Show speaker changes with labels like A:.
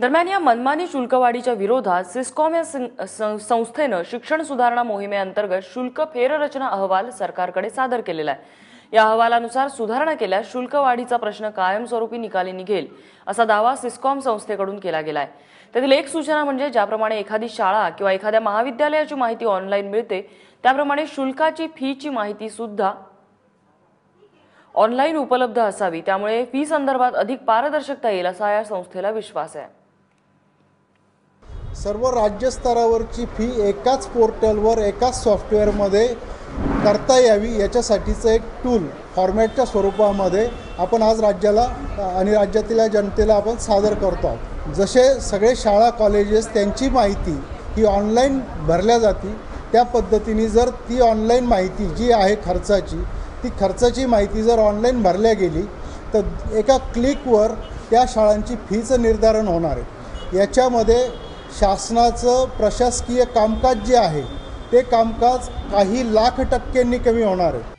A: दरम्यान या मनमानी शुल्कवाढीच्या विरोधात सिस्कॉम या सं- सं- संस्थेनं शिक्षण सुधारणा मोहिमेअंतर्गत शुल्क फेररचना अहवाल सरकारकडे सादर केलेला आहे. या अहवालानुसार सुधारणा केल्यास शुल्कवाढीचा प्रश्न कायमस्वरूपी निकाली निघेल असा दावा सिस्कॉम संस्थेकडून केला गेला आहे. त्यातील एक सूचना म्हणजे ज्याप्रमाणे एखादी शाळा किंवा एखाद्या महाविद्यालयाची माहिती ऑनलाईन मिळते त्याप्रमाणे शुल्काची फीची माहिती सुद्धा ऑनलाईन उपलब्ध असावी त्यामुळे फी संदर्भात अधिक पारदर्शकता येईल असा या संस्थेला विश्वास आहे.
B: सर्व राज्यस्तरावरची फी एकाच पोर्टलवर एकाच सॉफ्टवेअरमध्ये करता यावी याच्यासाठीचं एक टूल फॉर्मॅटच्या स्वरूपामध्ये आपण आज राज्याला आणि राज्यातील जनतेला आपण सादर करतो आहोत. जसे सगळे शाळा कॉलेजेस त्यांची माहिती ही ऑनलाईन भरल्या जाती त्या पद्धतीने जर ती ऑनलाईन माहिती जी आहे खर्चाची ती खर्चाची माहिती जर ऑनलाईन भरल्या गेली तर एका क्लिकवर त्या शाळांची फीचं निर्धारण होणार आहे. याच्यामध्ये शासनाचं प्रशासकीय कामकाज जे आहे ते कामकाज काही लाख टक्क्यांनी कमी होणार आहे.